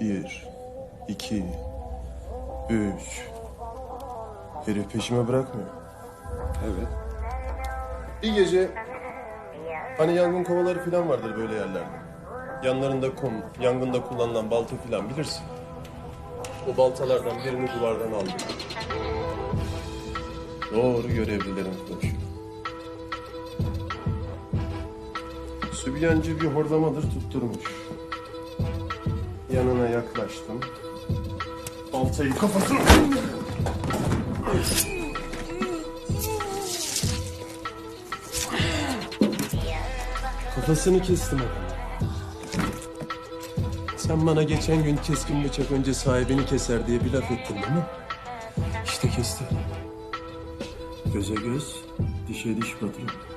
Bir, iki, üç. Herif peşime bırakmıyor. Evet. Bir gece hani yangın kovaları falan vardır böyle yerlerde. Yanlarında kum, yangında kullanılan balta falan bilirsin. O baltalardan birini duvardan aldım. Doğru görevlilerin konuşuyor. Sübyancı bir hordamadır tutturmuş. Yanına yaklaştım. Baltayı kafasına... Kafasını kestim adamın. Sen bana geçen gün keskin bıçak önce sahibini keser diye bir laf ettin değil mi? İşte kesti. Göze göz, dişe diş patron.